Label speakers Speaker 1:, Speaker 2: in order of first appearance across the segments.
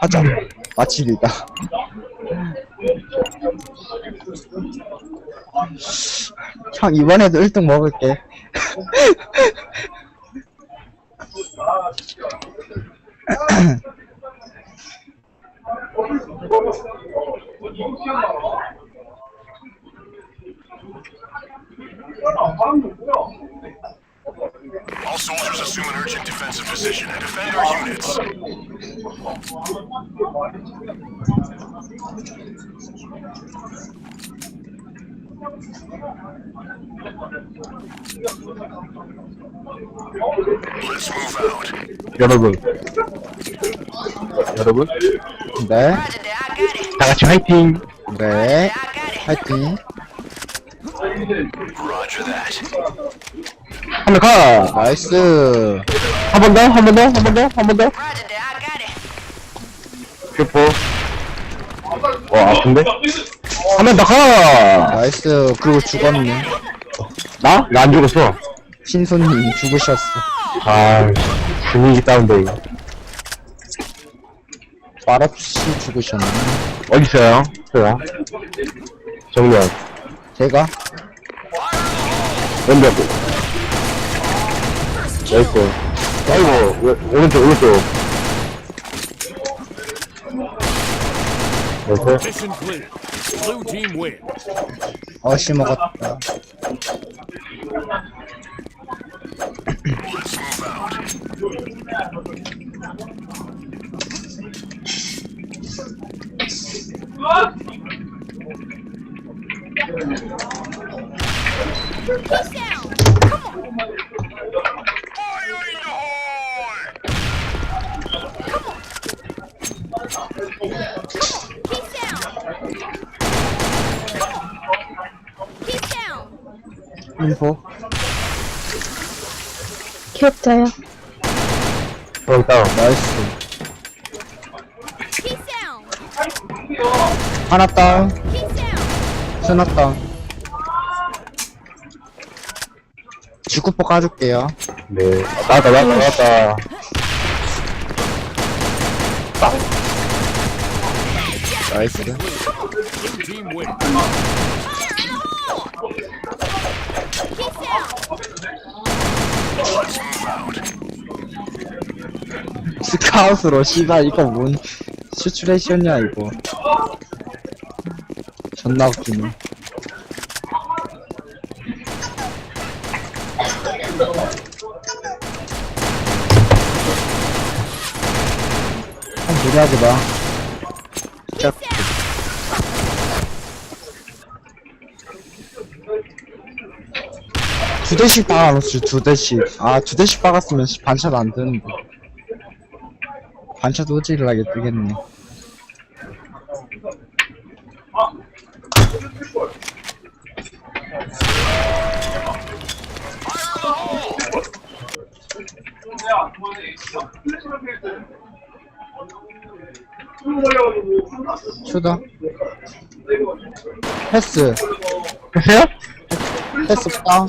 Speaker 1: 하자. 마칩이다. 형, 이번에도 1등 먹을게.
Speaker 2: All soldiers assume an urgent defensive position and defend our units. Let's move out.
Speaker 3: 여러분. 여러분.
Speaker 1: 네,
Speaker 4: Roger that, I got it.
Speaker 3: 다 같이 화이팅!
Speaker 1: 네.
Speaker 4: I got it.
Speaker 1: 화이팅.
Speaker 2: Roger that.
Speaker 3: 한명 가!
Speaker 1: 나이스.
Speaker 3: 한 번 더, 한 번 더, 한 번 더, 한 번 더. 큐포. 어, 아픈데? 한명더 가!
Speaker 1: 나이스. 그리고 죽었네.
Speaker 3: 나? 나 안 죽었어.
Speaker 1: 신손님 죽으셨어.
Speaker 3: 아, 분위기 다운돼, 이거.
Speaker 1: 말없이 죽으셨네.
Speaker 3: 어딨어요? 저요. 정면.
Speaker 1: 제가?
Speaker 3: 왼벽. 나이스. 아이고, 왜, 오른쪽, 오른쪽. 나이스.
Speaker 5: Mission clear. Blue team win.
Speaker 1: 어시 먹었다. 인포.
Speaker 6: 기억자요.
Speaker 3: 형 다운.
Speaker 1: 나이스. 하나 다운. 스나 다운. 주쿠포 까줄게요.
Speaker 3: 네. 나왔다, 나왔다, 나왔다.
Speaker 1: 나이스. 스카웃으로 씨발 이거 뭔 슈츄레이션이야 이거. 존나 웃기네. 형 무리하지 마. 두 대씩 박아놓지 두 대씩. 아 두 대씩 박았으면 씨, 반샷 안 되는데. 반샷 오지를하게 뜨겠네. 추다. 패스.
Speaker 3: 했어요?
Speaker 1: 패스 다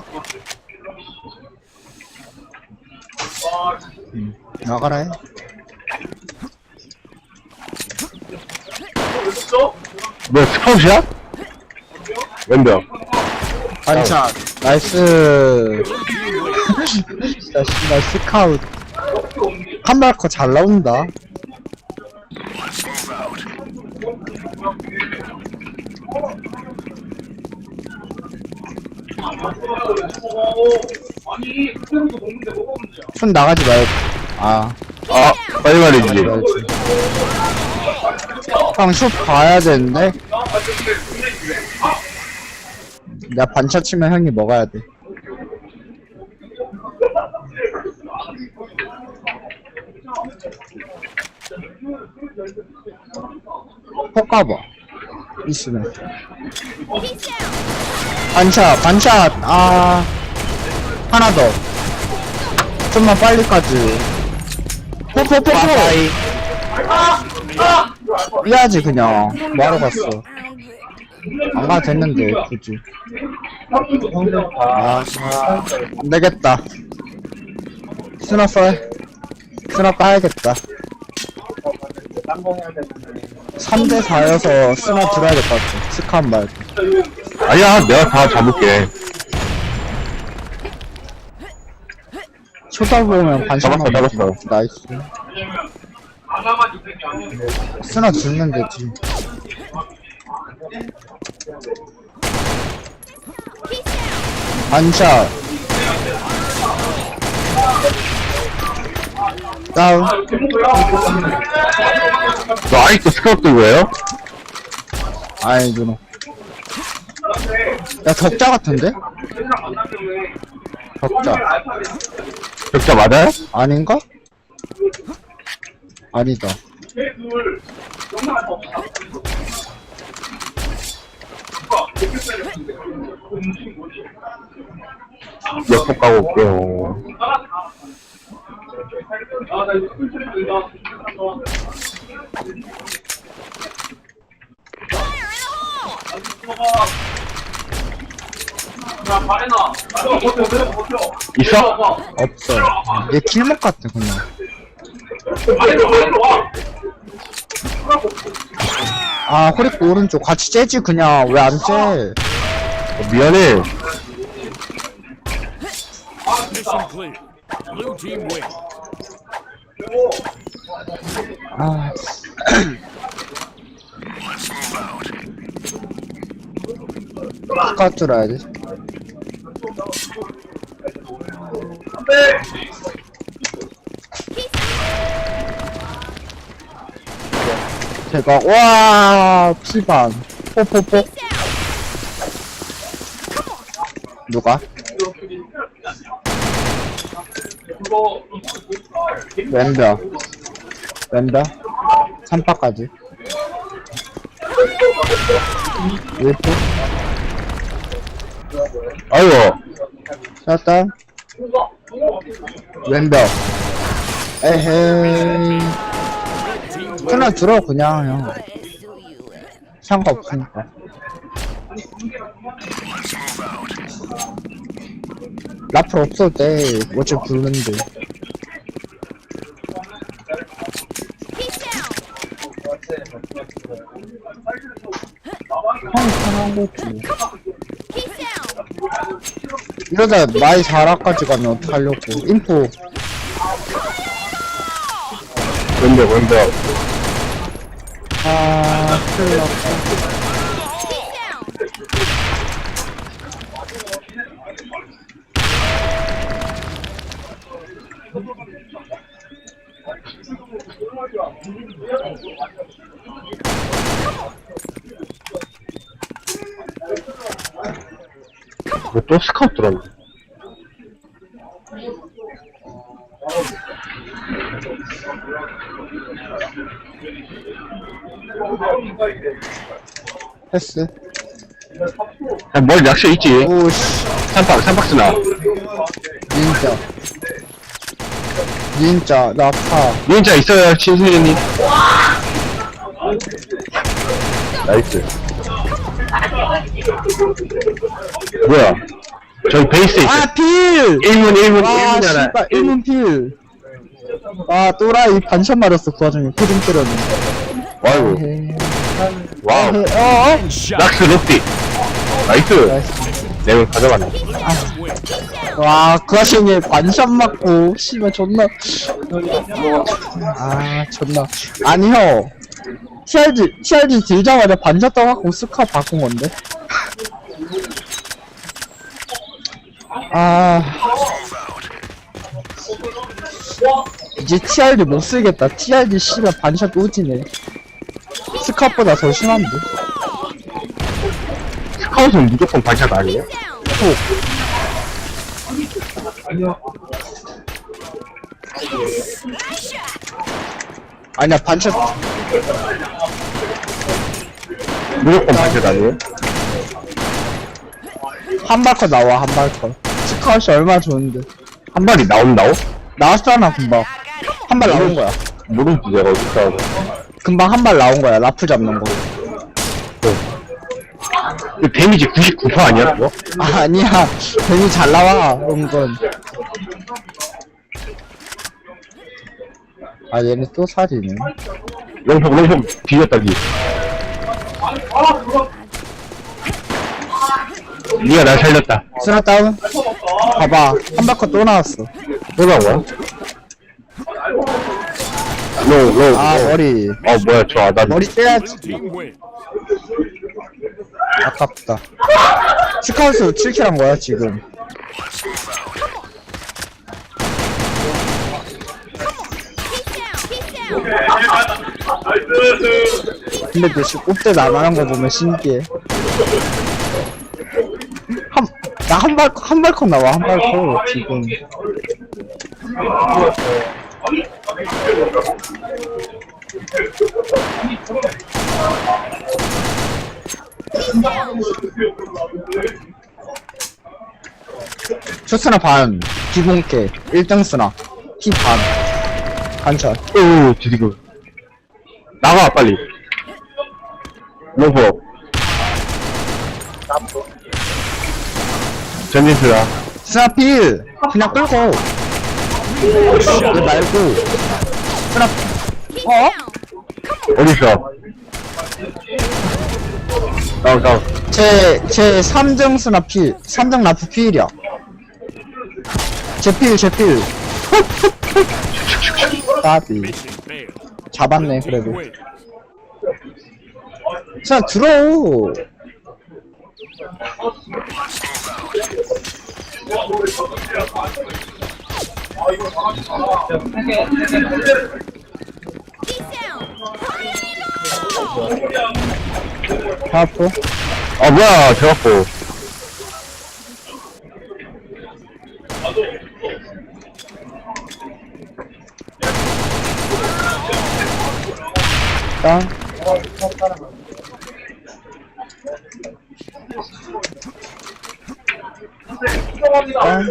Speaker 1: 운. 음, 나가라 해.
Speaker 3: 뭐, 스카웃이야? 왼벽.
Speaker 1: 반샷. 나이스. 진짜 씨발 스카웃. 한발커 잘 나온다. 손 나가지 말고. 아,
Speaker 3: 아, 빨리 말이지.
Speaker 1: 슛 봐야 되는데? 내가 반샷 치면 형이 먹어야 돼. poka봐. 있으면. 반샷, 반샷, 아. 하나 더. 좀만 빨리까지. 포포포포! 해야지, 그냥. 뭐하러 갔어. 안 가도 됐는데, 굳이. 아, 안 되겠다. 스나펄. 스나 빠야겠다. 3대 4여서 쓰나 들어야 될 것 같아. 스칸 말고.
Speaker 3: 아니야, 내가 다 잡을게.
Speaker 1: 쳐다보면 반샷만
Speaker 3: 잡았어, 잡았어.
Speaker 1: 먹지. 나이스. 쓰나 죽는 데지. 반샷. 다운.
Speaker 3: 너 아직도 들고 해요?
Speaker 1: 아이, 누노. 야, 적자 같은데? 적자.
Speaker 3: 적자 맞아요?
Speaker 1: 아닌가? 아니다.
Speaker 3: 역폭 가고 올게요. 있어?
Speaker 1: 없어. 얘 킬먹 같아, 그냥. 아, 호리코 오른쪽. 같이 째지, 그냥. 왜 안 째?
Speaker 3: 어, 미안해.
Speaker 5: Mission clear. Blue team win.
Speaker 1: 아, 들어야 돼. 대박. 와, 피반. 뽀뽀뽀. 누가? 왼벽. 왼벽. 3파까지. 웨프.
Speaker 3: 아이고.
Speaker 1: 샷다. 왼벽. 에헤이. 그냥 들어, 그냥, 형. 상관없으니까. 라플 없어도 돼. 어째 부르는데. 형이 편 한 거지. 이러다 마이 자라까지 가면 어떡하려고. 인포.
Speaker 3: 왼벽, 왼벽.
Speaker 1: 아, 큰일 났다.
Speaker 3: 뭐또 스카우트 들었네.
Speaker 1: 패스.
Speaker 3: 야, 뭘 약속 있지?
Speaker 1: 오씨.
Speaker 3: 삼박, 삼박스 나.
Speaker 1: 진짜. 진짜, 나 아파.
Speaker 3: 니은자 있어요, 친수님. 나이스. 뭐야? 저기 베이스에 있어.
Speaker 1: 아, 필!
Speaker 3: 1문, 1문,
Speaker 1: 아,
Speaker 3: 1문이잖아.
Speaker 1: 씨발, 1문 필. 아, 또라이 반샷 맞았어, 그 와중에. 코딩 때렸네. 에헤이.
Speaker 3: 와우.
Speaker 1: 어, 어?
Speaker 3: 락스 로띠. 나이스.
Speaker 1: 나이스.
Speaker 3: 내가 가져가네.
Speaker 5: Win.
Speaker 1: 와, 그 와중에 반샷 맞고, 씨발, 존나. 아, 존나. 아니, 형. TRG, TRG 들자마자 반샷 떠갖고 스카 바꾼 건데? 아. 이제 TRD 못 쓰겠다. TRD 씨발 반샷 오지네. 스카보다 더 심한데?
Speaker 3: 스카웃은 무조건 반샷 아니에요?
Speaker 1: 아니 야, 반샷.
Speaker 3: 무조건 반샷 아니에요?
Speaker 1: 한 발컷 나와, 한 발컷. 스카웃이 얼마나 좋은데.
Speaker 3: 한 발이 나온다고?
Speaker 1: 나왔잖아, 금방. 한 발 나온 거야.
Speaker 3: 모르지, 내가 어디서.
Speaker 1: 금방 한 발 나온 거야, 라프 잡는 거.
Speaker 3: 그 데미지 99% 아니야, 그거?
Speaker 1: 아, 아니야. 괜히 잘 나와, 은근. 아, 얘네 또 살이네.
Speaker 3: 롱폭, 롱폭, 뒤졌다, 니. 니가 날 살렸다.
Speaker 1: 스나 다운 봐봐 한 바퀴 또 나왔어
Speaker 3: 또 거야? 롱, 롱,
Speaker 1: 아
Speaker 3: 롱.
Speaker 1: 머리
Speaker 3: 어, 뭐야, 저 아다리.
Speaker 1: 머리 떼야지. 아깝다 스카우스 7킬 한 거야 지금 근데 너 지금 꼽대 나만한 거 보면 신기해. 한, 나 한 발, 한 발컷 나와, 한 발컷, 지금. 초스나 반, 기본 캐, 1등 스나, 피 반, 반샷.
Speaker 3: 오, 뒤지고. 나가, 빨리. 롱폭. 전진수야.
Speaker 1: 스나필! 그냥 끌고! 얘 말고, 스나, 어?
Speaker 3: 어딨어? 다운, 다운.
Speaker 1: 제, 제 3등 스나필, 3등 라프 필이야. 제 필, 제 필. 까비. 잡았네, 그래도. 자, 들어! 하프?
Speaker 3: 아, 뭐야, 대갖고.
Speaker 1: 땅? 땅?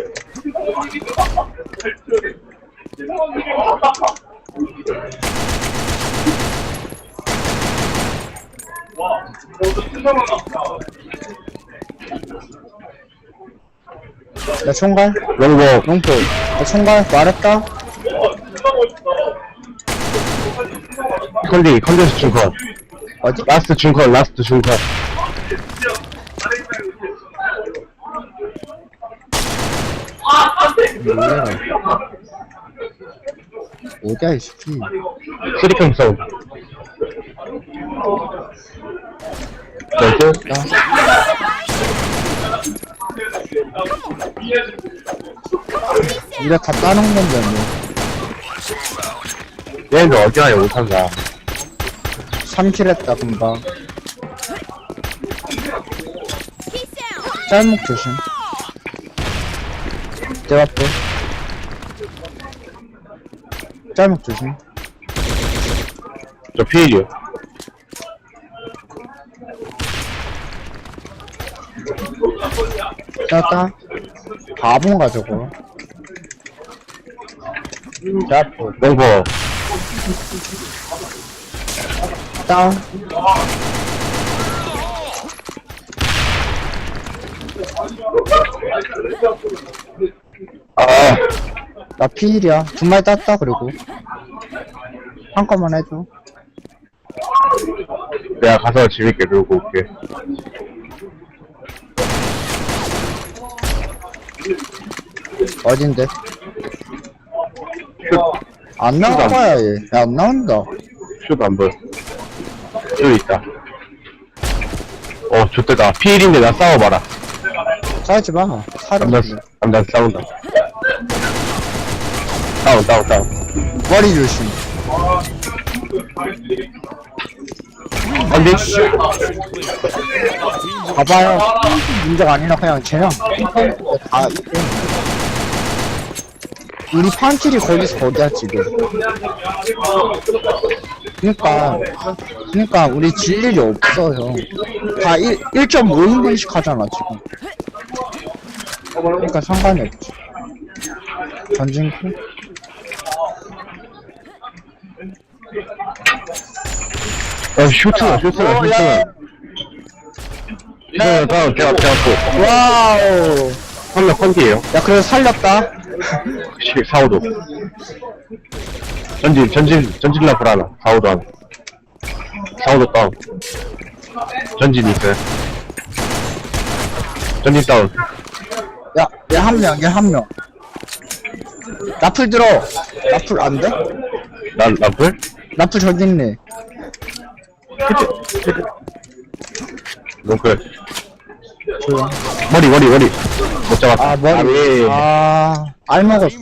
Speaker 1: 나 총갈?
Speaker 3: 롱폭.
Speaker 1: 롱포. 나 총갈? 말했다?
Speaker 3: 컨디, 컨디에서 중컷.
Speaker 1: 어디?
Speaker 3: 라스트 중컷, 라스트 중컷.
Speaker 1: 뭐야? 어디야, 이 새끼.
Speaker 3: 쓰리캠 사운드. 나이스.
Speaker 1: 니가 다 따는 건데, 뭐.
Speaker 3: 얘네들 어디 가냐, 못한다.
Speaker 1: 3킬 했다, 금방. 짤목 조심. 내 앞에. 짤목 조심.
Speaker 3: 저 피일이요.
Speaker 1: 짤까? 바본가, 저거. 내 앞에.
Speaker 3: 롱폭.
Speaker 1: 다운.
Speaker 3: 아,
Speaker 1: 나 피일이야. 두 마리 땄다, 그리고. 한 건만 해줘.
Speaker 3: 내가 가서 재밌게 놀고 올게.
Speaker 1: 어딘데? 안 나와봐야 얘. 야, 안 나온다.
Speaker 3: 슛안 보여. 슛 있다. 어, 좋대다. 피일인데 나 싸워봐라.
Speaker 1: 싸우지 마. 살이
Speaker 3: 남자, 남자 싸운다. 다운, 다운, 다운.
Speaker 1: 머리 조심.
Speaker 3: 컨디?
Speaker 1: 봐봐요. 문제가 아니라 그냥 쟤랑 다 이때. 우리 판킬이 거기서 거기야 지금. 그니까 그니까 우리 질 일이 없어 형. 다 1, 1.5인분씩 하잖아 지금. 그러니까 상관이 없지. 전진 쿨.
Speaker 3: 어, 슈트다, 슈트다,
Speaker 1: 어,
Speaker 3: 슈트다.
Speaker 1: 야.
Speaker 3: 슈트다, 다운, 대학, 대학고.
Speaker 1: 와우.
Speaker 3: 한명 컨디에요.
Speaker 1: 야 그래도 살렸다.
Speaker 3: 4호도. 전진, 전진, 전진 라플 하나. 4호도 하나. 사오도 다운. 전진 있어요. 전진 다운.
Speaker 1: 야, 얘 한 명, 얘 한 명. 라플 들어. 라플 안 돼?
Speaker 3: 난, 라플?
Speaker 1: 라플 저기 있네.
Speaker 3: 롱클. 머리, 머리, 머리. 못 잡았다.
Speaker 1: 아, 머리.
Speaker 3: 아,
Speaker 1: 아, 알 먹었어.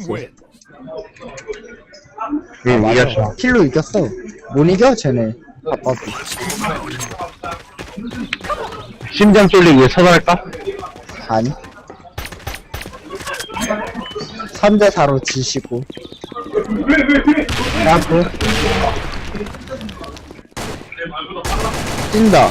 Speaker 3: 응, 이겼어.
Speaker 1: 킬로 이겼어. 못 이겨, 쟤네. 바빠서.
Speaker 3: 심장 쫄리기 서달할까?
Speaker 1: 아니. 3대4로 지시고. 라플. 뛴다.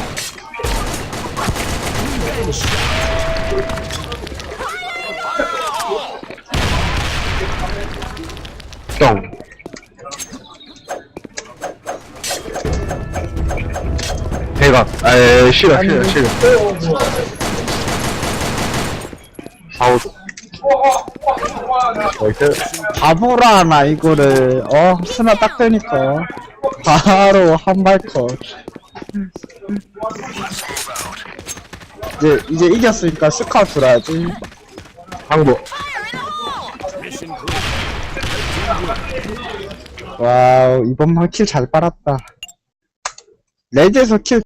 Speaker 3: 형. 대각. 아, 에, 싫어, 싫어, 싫어. 사오도. 나이스.
Speaker 1: 바보라, 나 이거를. 어, 스나 딱 되니까. 바로 한발컷. 이제, 이제 이겼으니까 스카 들어야지.
Speaker 3: 항복.
Speaker 1: 와우, 이번 판킬잘 빨았다. 레드에서 킬